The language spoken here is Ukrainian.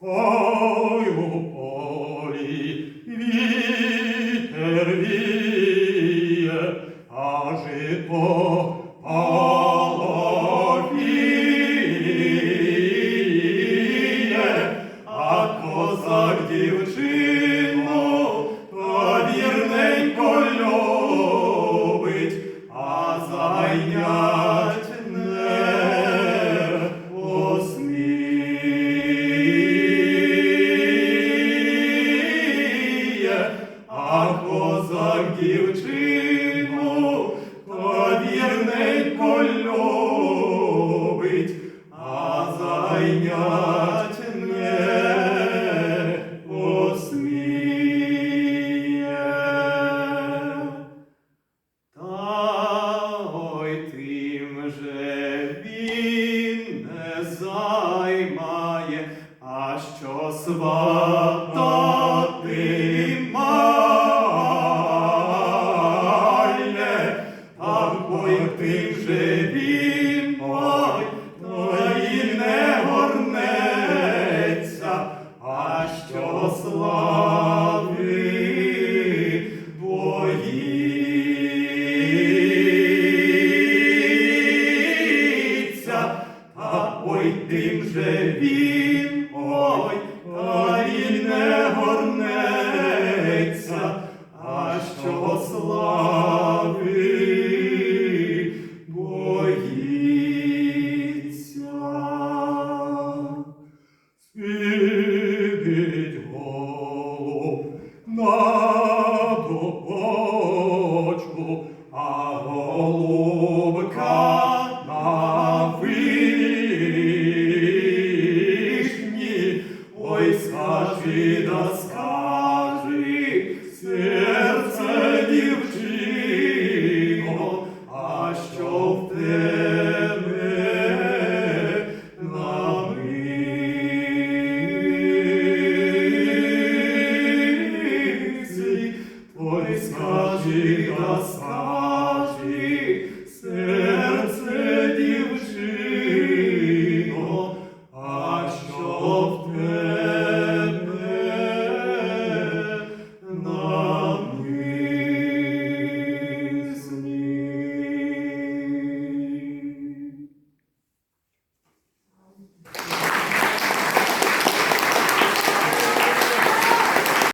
Ой, у а жито полофіє, а козак дівчину же він займає, а що сватати ой тим же він, ой, та й не горнеться, а що слави боїться. Сидить голуб на дубочку, а голубка das